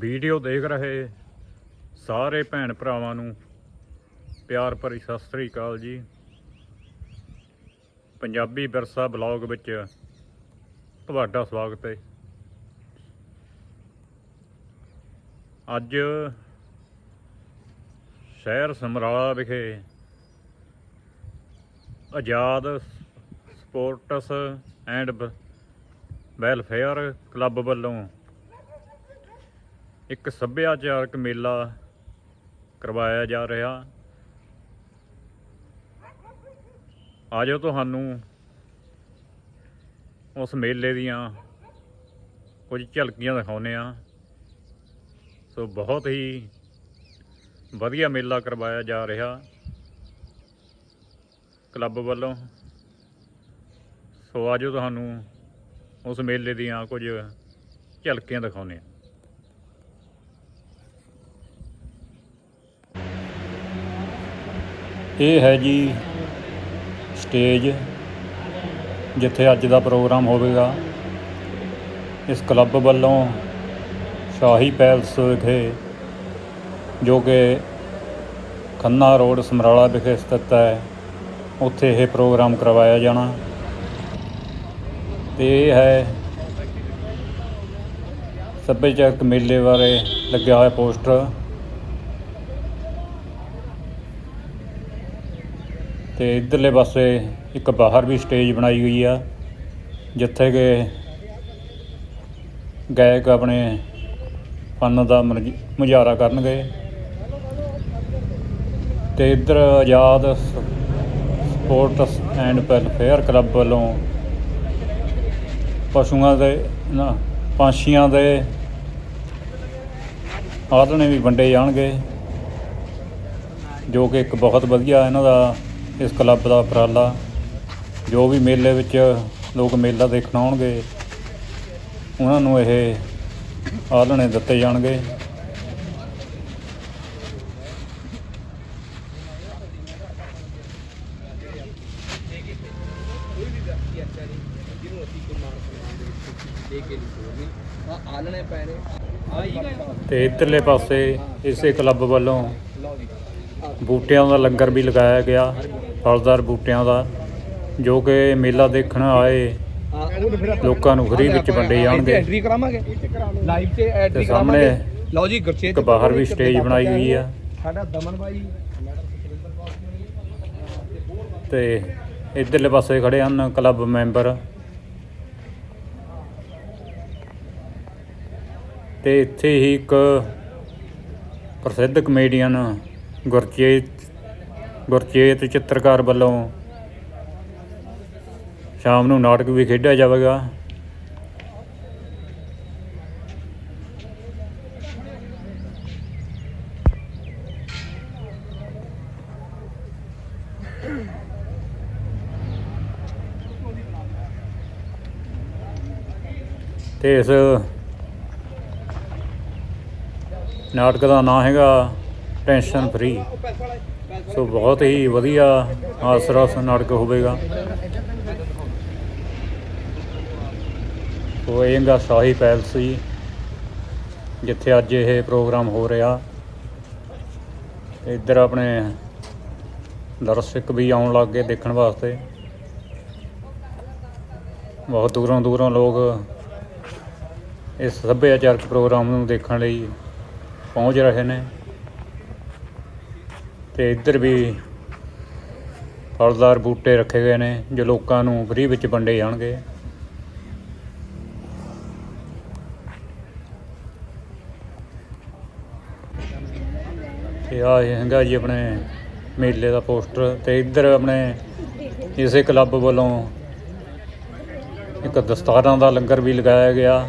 Video ਦੇਖ ਰਹੇ ਸਾਰੇ ਭੈਣ ਭਰਾਵਾਂ ਨੂੰ ਪਿਆਰ ਭਰੀ ਸਤਿ ਸ੍ਰੀ ਅਕਾਲ ਜੀ। ਪੰਜਾਬੀ ਵਿਰਸਾ ਬਲੌਗ ਵਿੱਚ ਤੁਹਾਡਾ ਸਵਾਗਤ ਹੈ। ਅੱਜ ਸ਼ਹਿਰ ਸਮਰਾਲਾ ਵਿਖੇ Azad sports and welfare club ਵੱਲੋਂ ਇੱਕ ਸੱਭਿਆਚਾਰਕ ਮੇਲਾ ਕਰਵਾਇਆ ਜਾ ਰਿਹਾ। ਆਜੋ ਤੁਹਾਨੂੰ ਉਸ ਮੇਲੇ ਦੀਆਂ ਕੁਝ ਝਲਕੀਆਂ ਦਿਖਾਉਂਦੇ ਆ ਸੋ ਬਹੁਤ ਹੀ ਵਧੀਆ ਮੇਲਾ ਕਰਵਾਇਆ ਜਾ ਰਿਹਾ। ਕਲੱਬ ਵੱਲੋਂ। ਸੋ ਆਜੋ ਤੁਹਾਨੂੰ ਉਸ ਮੇਲੇ ਦੀਆਂ ਕੁਝ ਝਲਕੀਆਂ ਦਿਖਾਉਂਦੇ ਆ ਇਹ ਹੈ ਜੀ ਸਟੇਜ ਜਿੱਥੇ ਅੱਜ ਦਾ ਪ੍ਰੋਗਰਾਮ ਹੋਵੇਗਾ। ਇਸ ਕਲੱਬ ਵੱਲੋਂ ਸ਼ਾਹੀ ਪੈਲਸ ਵਿਖੇ ਜੋ ਕਿ ਖੰਨਾ ਰੋਡ ਸਮਰਾਲਾ ਵਿਖੇ ਸਥਿਤ ਹੈ, ਉੱਥੇ ਇਹ ਪ੍ਰੋਗਰਾਮ ਕਰਵਾਇਆ ਜਾਣਾ। ਤੇ ਇਹ ਹੈ ਸੱਭਿਆਚਾਰਕ ਮੇਲੇ ਬਾਰੇ ਲੱਗਿਆ ਹੋਇਆ ਪੋਸਟਰ। ਤੇ ਇਧਰਲੇ ਪਾਸੇ ਇੱਕ ਬਾਹਰ ਵੀ ਸਟੇਜ ਬਣਾਈ ਹੋਈ ਆ, ਜਿੱਥੇ ਕਿ ਗਾਇਕ ਆਪਣੇ ਫਨ ਦਾ ਮਨਜ- ਮੁਜ਼ਾਹਰਾ ਕਰਨਗੇ। ਤੇ ਇਧਰ Azad sports and welfare club ਵੱਲੋਂ ਪਸ਼ੂਆਂ ਦੇ ਨਾ, ਪੰਛੀਆਂ ਦੇ ਆਦਣੇ ਵੀ ਵੰਡੇ ਜਾਣਗੇ, ਜੋ ਕਿ ਇੱਕ ਬਹੁਤ ਵਧੀਆ ਇਹਨਾਂ ਦਾ ਇਸ ਕਲੱਬ ਦਾ ਉਪਰਾਲਾ, ਜੋ ਵੀ ਮੇਲੇ ਵਿੱਚ ਲੋਕ ਮੇਲਾ ਦੇਖਣ ਆਉਣਗੇ, ਉਹਨਾਂ ਨੂੰ ਇਹ ਆਲਣੇ ਦਿੱਤੇ ਜਾਣਗੇ। ਆਲਣੇ ਪੈ ਤੇ ਇਧਰਲੇ ਪਾਸੇ ਇਸੇ ਕਲੱਬ ਵੱਲੋਂ ਬੂਟਿਆਂ ਦਾ ਲੰਗਰ ਵੀ ਲਗਾਇਆ ਗਿਆ ਫਲਦਾਰ ਬੂਟਿਆਂ ਦਾ ਜੋ ਕਿ ਮੇਲਾ ਦੇਖਣ ਆਏ ਲੋਕਾਂ ਨੂੰ ਫ੍ਰੀ ਵਿੱਚ ਵੰਡੇ ਜਾਣਗੇ। ਐਂਟਰੀ ਕਰਾਵਾਂਗੇ। ਲਾਈਵ ਤੇ ਐਂਟਰੀ ਸਾਹਮਣੇ ਕਰਾਵਾਂਗੇ। ਲਓ ਜੀ ਗੁਰਚੇਤ ਬਾਹਰ ਵੀ ਸਟੇਜ ਬਣਾਈ ਹੋਈ ਆ। ਸਾਡਾ ਦਮਨ ਬਾਈ। ਤੇ ਇਧਰਲੇ ਪਾਸੇ ਖੜੇ ਹਨ ਕਲੱਬ ਮੈਂਬਰ। ਤੇ ਇੱਥੇ ਹੀ ਇੱਕ ਪ੍ਰਸਿੱਧ ਕਮੇਡੀਅਨ ਗੁਰਚੇਤ ਗੁਰਚੇਤ ਚਿੱਤਰਕਾਰ ਵੱਲੋਂ ਸ਼ਾਮ ਨੂੰ ਨਾਟਕ ਵੀ ਖੇਡਿਆ ਜਾਵੇਗਾ। ਤੇ ਇਸ ਨਾਟਕ ਦਾ ਨਾਮ ਹੈਗਾ ਟੈਨਸ਼ਨ ਫਰੀ ਸੋ ਬਹੁਤ ਹੀ ਵਧੀਆ ਹਾਸਰਸ ਨਾਟਕ ਹੋਵੇਗਾ। ਉਹ ਇਹਗਾ ਸ਼ਾਹੀ ਪੈਲਸ ਜੀ ਜਿੱਥੇ ਅੱਜ ਇਹ ਪ੍ਰੋਗਰਾਮ ਹੋ ਰਿਹਾ। ਇੱਧਰ ਆਪਣੇ ਦਰਸ਼ਕ ਵੀ ਆਉਣ ਲੱਗ ਗਏ ਦੇਖਣ ਵਾਸਤੇ। ਬਹੁਤ ਦੂਰੋਂ ਦੂਰੋਂ ਲੋਕ ਇਸ ਸੱਭਿਆਚਾਰਕ ਪ੍ਰੋਗਰਾਮ ਨੂੰ ਦੇਖਣ ਲਈ ਪਹੁੰਚ ਰਹੇ ਨੇ। ਤੇ ਇੱਧਰ ਵੀ ਫਲਦਾਰ ਬੂਟੇ ਰੱਖੇ ਗਏ ਨੇ, ਜੋ ਲੋਕਾਂ ਨੂੰ ਫ੍ਰੀ ਵਿੱਚ ਵੰਡੇ ਜਾਣਗੇ। ਤੇ ਆ ਹੈਗਾ ਜੀ ਆਪਣੇ ਮੇਲੇ ਦਾ ਪੋਸਟਰ, ਤੇ ਇੱਧਰ ਆਪਣੇ ਇਸੇ ਕਲੱਬ ਵੱਲੋਂ ਇੱਕ ਦਸਤਾਰਾਂ ਦਾ ਲੰਗਰ ਵੀ ਲਗਾਇਆ ਗਿਆ,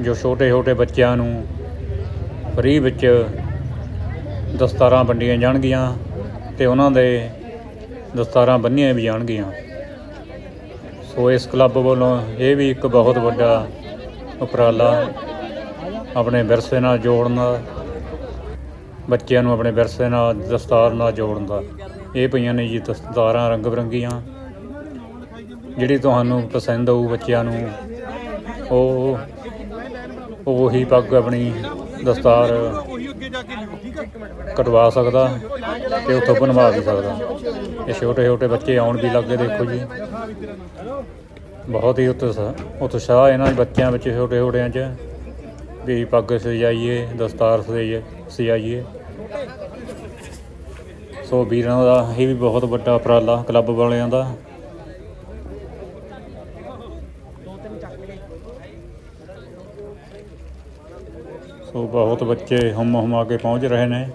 ਜੋ ਛੋਟੇ ਛੋਟੇ ਬੱਚਿਆਂ ਨੂੰ ਫ੍ਰੀ ਵਿੱਚ ਦਸਤਾਰਾਂ ਵੰਡੀਆਂ ਜਾਣਗੀਆਂ ਤੇ ਉਹਨਾਂ ਦੇ ਦਸਤਾਰਾਂ ਬੰਨੀਆਂ ਵੀ ਜਾਣਗੀਆਂ। ਸੋ ਇਸ ਕਲੱਬ ਵੱਲੋਂ ਇਹ ਵੀ ਇੱਕ ਬਹੁਤ ਵੱਡਾ ਉਪਰਾਲਾ ਆਪਣੇ ਵਿਰਸੇ ਨਾਲ ਜੋੜਨ ਦਾ ਬੱਚਿਆਂ ਨੂੰ ਆਪਣੇ ਵਿਰਸੇ ਨਾਲ, ਦਸਤਾਰ ਨਾਲ ਜੋੜਨ ਦਾ। ਇਹ ਪਈਆਂ ਨੇ ਜੀ ਦਸਤਾਰਾਂ ਰੰਗ ਬਰੰਗੀਆਂ ਜਿਹੜੀ ਤੁਹਾਨੂੰ ਪਸੰਦ ਆਊ ਬੱਚਿਆਂ ਨੂੰ ਉਹ ਉਹੀ ਪੱਗ ਆਪਣੀ ਦਸਤਾਰ ਕਟਵਾ ਸਕਦਾ ਤੇ ਉੱਥੋਂ ਬਣਵਾ ਵੀ ਸਕਦਾ। ਇਹ ਛੋਟੇ ਛੋਟੇ ਬੱਚੇ ਆਉਣ ਵੀ ਲੱਗੇ ਦੇਖੋ ਜੀ। ਬਹੁਤ ਹੀ ਉਤਸ਼ਾਹ ਉਤਸ਼ਾਹ ਇਹਨਾਂ ਬੱਚਿਆਂ ਵਿੱਚ, ਛੋਟੇ ਛੋਟਿਆਂ 'ਚ। ਵੀ ਪੱਗ ਸਜਾਈਏ, ਦਸਤਾਰ ਸਜਾਈਏ ਸਜਾਈਏ। ਸੋ ਵੀਰਾਂ ਦਾ ਇਹ ਵੀ ਬਹੁਤ ਵੱਡਾ ਉਪਰਾਲਾ, ਕਲੱਬ ਵਾਲਿਆਂ ਦਾ। ਸੋ ਬਹੁਤ ਬੱਚੇ ਹਮ ਹਮਾ ਕੇ ਪਹੁੰਚ ਰਹੇ ਨੇ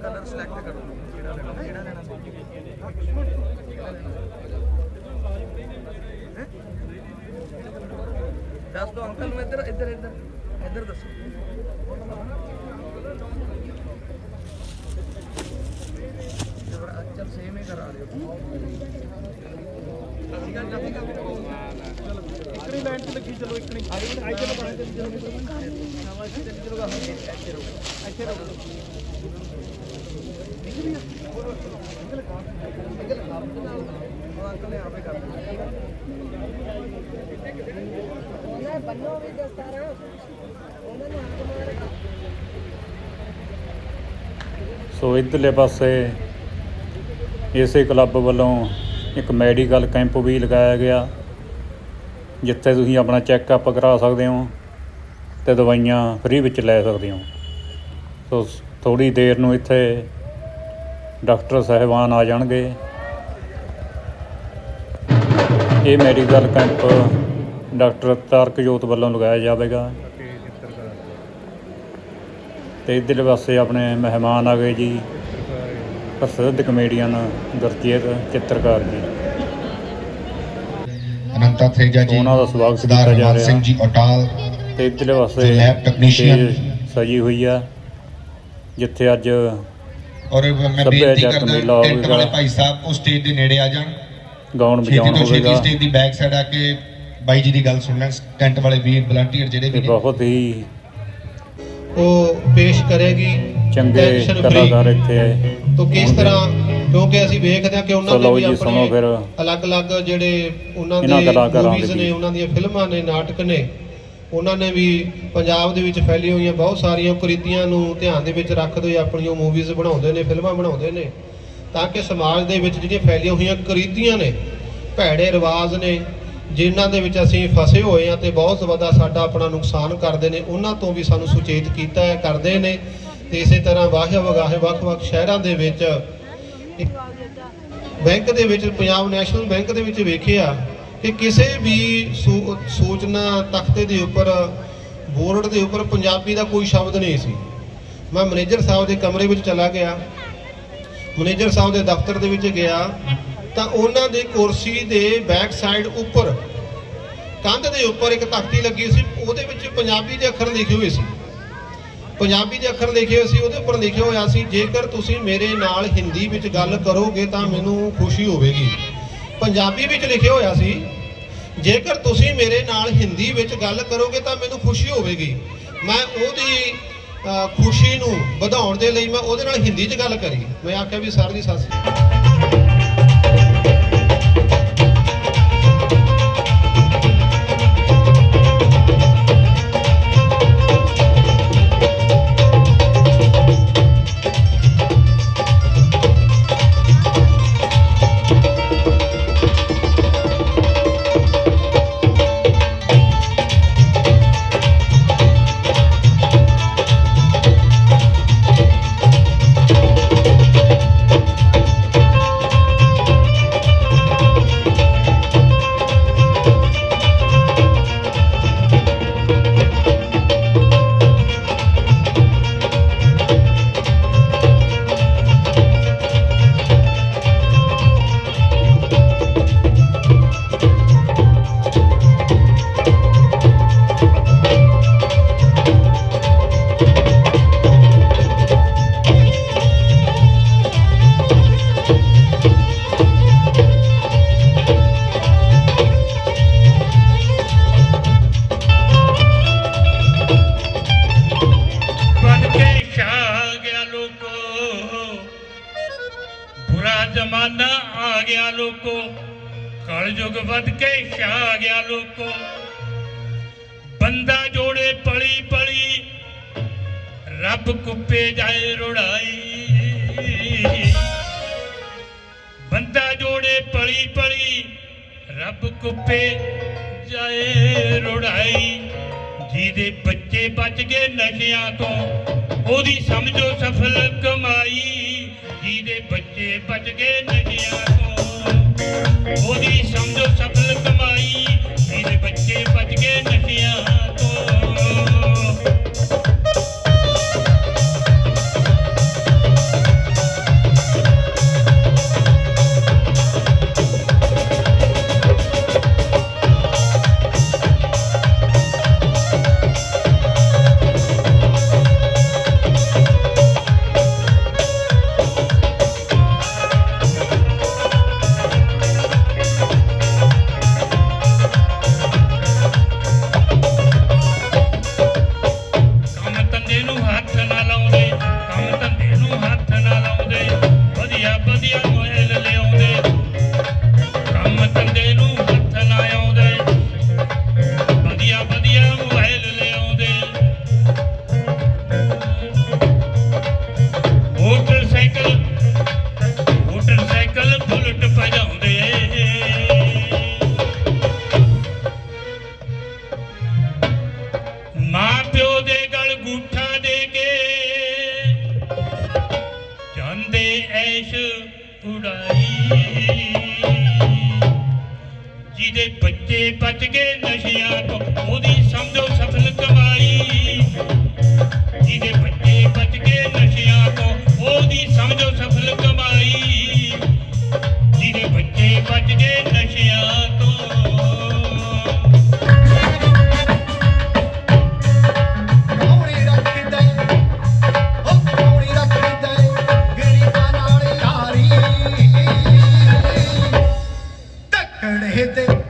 ਕਲਰ ਸਿਲੈਕਟ ਕਰੋ ਜਿਹੜਾ ਲੈਣਾ ਜਿਹੜਾ ਲੈਣਾ ਦੱਸ ਦੋ ਅੰਕਲ ਨੂੰ ਇੱਧਰ ਇੱਧਰ ਇੱਧਰ ਇੱਧਰ ਦੱਸੋ ਚੱਲ ਸੇਮ ਹੀ ਲਾਈਨ ਤੇ ਲੱਗੀ ਚਲੋ ਇਕੜੀ ਆਈ ਚਲੋ ਬਣਾ ਕੇ ਚਲੋ ਸ਼ਾਬਾਸ਼ ਚਲੋ ਚਲੋ ਇੱਥੇ ਰੋ ਇੱਥੇ ਰੋ ਅੰਕਲ ਨੇ ਆਪੇ ਕਰ ਬੰਨੋ ਵੀ ਦਸਤਾਰਾ ਉਹਨਾਂ ਨੂੰ ਹੱਥ ਮਾਰ ਸੋ ਇਧਰਲੇ ਪਾਸੇ ਇਸੇ ਕਲੱਬ ਵੱਲੋਂ ਇੱਕ ਮੈਡੀਕਲ ਕੈਂਪ ਵੀ ਲਗਾਇਆ ਗਿਆ, ਜਿੱਥੇ ਤੁਸੀਂ ਆਪਣਾ ਚੈੱਕਅਪ ਕਰਾ ਸਕਦੇ ਹੋ ਤੇ ਦਵਾਈਆਂ ਫ੍ਰੀ ਵਿੱਚ ਲੈ ਸਕਦੇ ਹੋ। ਸੋ ਥੋੜੀ ਦੇਰ ਨੂੰ ਇੱਥੇ ਡਾਕਟਰ ਸਾਹਿਬਾਨ ਆ ਜਾਣਗੇ। ਇਹ ਮੈਡੀਕਲ ਕੈਂਪ ਡਾਕਟਰ ਤਾਰਕਜੋਤ ਵੱਲੋਂ ਲਗਾਇਆ ਜਾਵੇਗਾ। ਤੇ ਇਧਰਲੇ ਪਾਸੇ ਆਪਣੇ ਮਹਿਮਾਨ ਆ ਗਏ ਜੀ। ਪ੍ਰਸਿੱਧ ਕਮੇਡੀਅਨ ਗੁਰਜੀਤ ਚਿੱਤਰਕਾਰ ਜੀ। ਅਨੰਤਾ ਥੇਜਾ ਜੀ ਉਹਨਾਂ ਦਾ ਸਵਾਗਤ ਕੀਤਾ ਜਾ ਰਿਹਾ। ਸਿੰਘ ਜੀ ਅਟਾਲ ਤੇ ਇਧਰਲੇ ਪਾਸੇ technician stage ਸਜੀ ਹੋਈ ਆ ਜਿੱਥੇ ਅੱਜ ਔਰ ਮੈਂ ਬੇਨਤੀ ਕਰਦਾ ਟੈਂਟ। ਵਾਲੇ ਭਾਈ ਸਾਹਿਬ ਉਹ ਸਟੇਜ ਦੇ ਨੇੜੇ ਆ ਜਾਣ। ਗਾਉਣ ਵਜਾਉਣ ਹੋਵੇਗਾ। ਸਟੇਜ ਦੀ ਬੈਕ ਸਾਈਡ ਆ ਕੇ ਬਾਈ ਜੀ ਦੀ ਗੱਲ ਸੁਣ ਲੈਣ। ਟੈਂਟ ਵਾਲੇ ਵੀਰ ਵਲੰਟੀਅਰ ਜਿਹੜੇ ਵੀ ਨੇ। ਬਹੁਤ ਹੀ ਉਹ ਪੇਸ਼ ਕਰੇਗੀ। ਚੰਗੇ। ਕਲਾਕਾਰ ਇੱਥੇ ਆਏ ਤੋ ਕਿਸ ਤਰ੍ਹਾਂ ਕਿਉਂਕਿ ਅਸੀਂ ਵੇਖਦੇ ਹਾਂ ਕਿ ਉਹਨਾਂ ਦੇ ਵੀ ਆਪਣੇ ਅਲੱਗ-ਅਲੱਗ ਜਿਹੜੇ ਉਹਨਾਂ ਦੇ ਮੂਵੀਜ਼ ਨੇ। ਉਹਨਾਂ ਦੀਆਂ ਫਿਲਮਾਂ ਨੇ ਨਾਟਕ ਨੇ ਉਹਨਾਂ ਨੇ ਵੀ ਪੰਜਾਬ ਦੇ ਵਿੱਚ ਫੈਲੀ ਹੋਈਆਂ ਬਹੁਤ ਸਾਰੀਆਂ ਕੁਰੀਤੀਆਂ ਨੂੰ ਧਿਆਨ ਦੇ ਵਿੱਚ ਰੱਖਦੇ ਹੋਏ ਆਪਣੀਆਂ ਮੂਵੀਜ਼ ਬਣਾਉਂਦੇ ਨੇ ਫਿਲਮਾਂ ਬਣਾਉਂਦੇ ਨੇ ਤਾਂ ਕਿ ਸਮਾਜ ਦੇ ਵਿੱਚ ਜਿਹੜੀਆਂ ਫੈਲੀਆਂ ਹੋਈਆਂ ਕੁਰੀਤੀਆਂ ਨੇ ਭੈੜੇ ਰਿਵਾਜ ਨੇ ਜਿਨ੍ਹਾਂ ਦੇ ਵਿੱਚ ਅਸੀਂ ਫਸੇ ਹੋਏ ਆ ਤੇ ਬਹੁਤ ਜ਼ਿਆਦਾ ਸਾਡਾ ਆਪਣਾ ਨੁਕਸਾਨ ਕਰਦੇ ਨੇ ਉਹਨਾਂ ਤੋਂ ਵੀ ਸਾਨੂੰ ਸੁਚੇਤ ਕੀਤਾ ਹੈ ਕਰਦੇ ਨੇ ਤੇ ਇਸੇ ਤਰ੍ਹਾਂ ਵਾਹਿਆ ਵਗਾਹੇ ਵੱਖ-ਵੱਖ ਸ਼ਹਿਰਾਂ ਦੇ ਵਿੱਚ ਇੱਕ ਬੈਂਕ ਦੇ ਵਿੱਚ, ਪੰਜਾਬ ਨੈਸ਼ਨਲ ਬੈਂਕ ਦੇ ਵਿੱਚ ਵੇਖਿਆ ਕਿ ਕਿਸੇ ਵੀ ਸੂ- ਸੂਚਨਾ ਤਖਤੇ ਦੇ ਉੱਪਰ, ਬੋਰਡ ਦੇ ਉੱਪਰ ਪੰਜਾਬੀ ਦਾ ਕੋਈ ਸ਼ਬਦ ਨਹੀਂ ਸੀ। ਮੈਂ ਮੈਨੇਜਰ ਸਾਹਿਬ ਦੇ ਕਮਰੇ ਵਿੱਚ ਚਲਾ ਗਿਆ। ਮੈਨੇਜਰ ਸਾਹਿਬ ਦੇ ਦਫ਼ਤਰ ਦੇ ਵਿੱਚ ਗਿਆ ਤਾਂ ਉਹਨਾਂ ਦੀ ਕੁਰਸੀ ਦੇ ਬੈਕ ਸਾਈਡ ਉੱਪਰ ਕੰਧ ਦੇ ਉੱਪਰ ਇੱਕ ਤਖਤੀ ਲੱਗੀ ਸੀ। ਉਹਦੇ ਵਿੱਚ ਪੰਜਾਬੀ ਦੇ ਅੱਖਰ ਲਿਖੇ ਹੋਏ ਸੀ। ਪੰਜਾਬੀ ਦੇ ਅੱਖਰ ਲਿਖੇ ਹੋਏ ਸੀ, ਉਹਦੇ ਉੱਪਰ ਲਿਖਿਆ ਹੋਇਆ ਸੀ, ਜੇਕਰ ਤੁਸੀਂ ਮੇਰੇ ਨਾਲ ਹਿੰਦੀ ਵਿੱਚ ਗੱਲ ਕਰੋਗੇ ਤਾਂ ਮੈਨੂੰ ਖੁਸ਼ੀ ਹੋਵੇਗੀ। ਪੰਜਾਬੀ ਵਿੱਚ ਲਿਖਿਆ ਹੋਇਆ ਸੀ, ਜੇਕਰ ਤੁਸੀਂ ਮੇਰੇ ਨਾਲ ਹਿੰਦੀ ਵਿੱਚ ਗੱਲ ਕਰੋਗੇ ਤਾਂ ਮੈਨੂੰ ਖੁਸ਼ੀ ਹੋਵੇਗੀ। ਮੈਂ ਉਹਦੀ ਖੁਸ਼ੀ ਨੂੰ ਵਧਾਉਣ ਦੇ ਲਈ ਮੈਂ ਉਹਦੇ ਨਾਲ ਹਿੰਦੀ 'ਚ ਗੱਲ ਕਰੀ। ਮੈਂ ਆਖਿਆ ਵੀ, ਸਰ ਦੀ ਸੱਸ ਆ ਗਿਆ ਲੋਕੋ ਕਲਯੁਗ ਵੱਧ ਕੇ ਛਾ ਗਿਆ ਲੋਕੋ। ਬੰਦਾ ਜੋੜੇ ਪਲੀ ਪਲੀ, ਰੱਬ ਕੁੱਪੇ ਜਾਏ ਰੁੜਾਈ। ਬੰਦਾ ਜੋੜੇ ਪਲੀ ਪਲੀ, ਰੱਬ ਕੁੱਪੇ ਜਾਏ ਰੁੜਾਈ। ਜਿਹਦੇ ਬੱਚੇ ਬਚ ਗਏ ਨਸ਼ਿਆਂ ਤੋਂ, ਉਹਦੀ ਸਮਝੋ ਸਫਲ ਕਮਾਈ। ਜਿਹਦੇ ਬੱਚੇ ਬਚ ਗਏ ਨਸ਼ਿਆਂ ਤੋਂ। ਉਹਦੀ ਸਮਝੋ ਸਫਲ ਐਸ਼ ਉਡਾਈ। ਜਿਹਦੇ ਬੱਚੇ ਬਚ ਗਏ ਨਸ਼ਿਆਂ ਤੋਂ, ਉਹਦੀ ਸਮਝੋ ਸਫਲ ਕਮਾਈ। ਜਿਹਦੇ ਬੱਚੇ ਬਚ ਗਏ ਨਸ਼ਿਆਂ ਤੋਂ, ਉਹਦੀ ਸਮਝੋ ਸਫਲ ਕਮਾਈ। ਜਿਹਦੇ ਬੱਚੇ ਬਚ ਗਏ ਨਸ਼ਿਆਂ head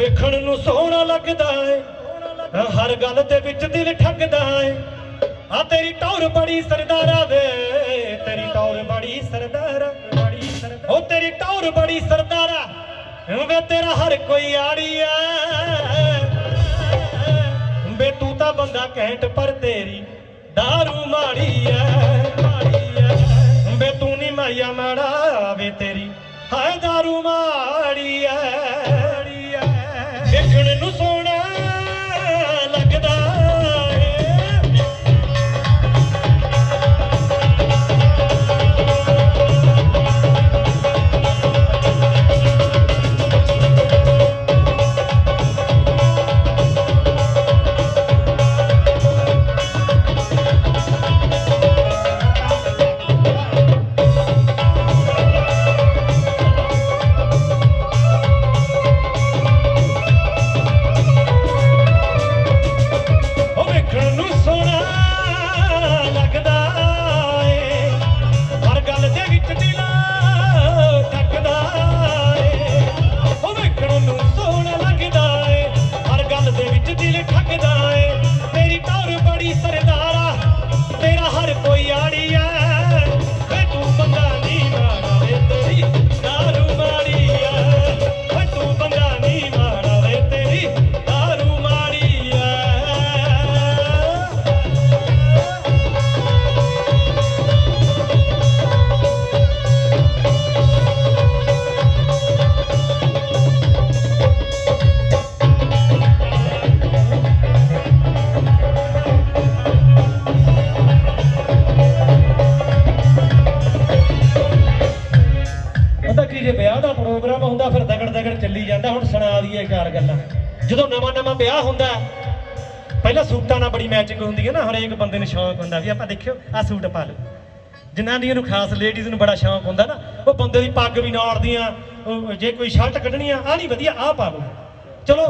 ਨੂੰ ਸੋਹਣਾ ਲੱਗਦਾ ਏ ਹਰ ਗੱਲ ਦੇ ਵਿੱਚ ਦਿਲ ਠੱਗਦਾ ਏ ਆ ਤੇਰੀ ਟੌਰ ਬੜੀ ਸਰਦਾਰਾ ਵੇ ਤੇਰੀ ਟੌਰ ਬੜੀ ਸਰਦਾਰਾ ਬੜੀ ਸਰਦਾਰਾ ਉਹ ਤੇਰੀ ਟੌਰ ਬੜੀ ਸਰਦਾਰਾ ਵੇ ਤੇਰਾ ਹਰ ਕੋਈ ਆੜੀ ਐ ਵੇ ਤੂੰ ਤਾਂ ਬੰਦਾ ਘੈਂਟ ਪਰ ਤੇਰੀ दारू ਮਾੜੀ ਐ ਮਾੜੀ ਐ ਵੇ ਤੂੰ ਨਹੀਂ ਮਾਇਆ ਮਾੜਾ ਵੇ ਤੇਰੀ ਹਾਏ दारू ਮਾੜੀ ਐ ਮਾੜੀ ਐ ਦੇਖਣ ਨੂੰ ਜਦੋਂ ਨਵਾਂ ਨਵਾਂ ਵਿਆਹ ਹੁੰਦਾ ਪਹਿਲਾਂ ਸੂਟਾਂ ਨਾਲ ਬੜੀ ਮੈਚਿੰਗ ਹੁੰਦੀ ਹੈ ਨਾ, ਹਰੇਕ ਬੰਦੇ ਨੂੰ ਸ਼ੌਂਕ ਹੁੰਦਾ ਵੀ ਆਪਾਂ ਦੇਖਿਓ ਆ ਸੂਟ ਪਾ ਲਓ। ਜਿਨ੍ਹਾਂ ਜਨਾਨੀਆਂ ਨੂੰ ਖਾਸ ਲੇਡੀਜ਼ ਨੂੰ ਬੜਾ ਸ਼ੌਂਕ ਹੁੰਦਾ ਨਾ, ਉਹ ਬੰਦੇ ਦੀ ਪੱਗ ਵੀ ਨਾੜਦੀਆਂ, ਉਹ ਜੇ ਕੋਈ ਸ਼ਰਟ ਕੱਢਣੀ ਆ ਆ ਨਹੀਂ ਵਧੀਆ ਆ ਪਾ ਲਓ। ਚਲੋ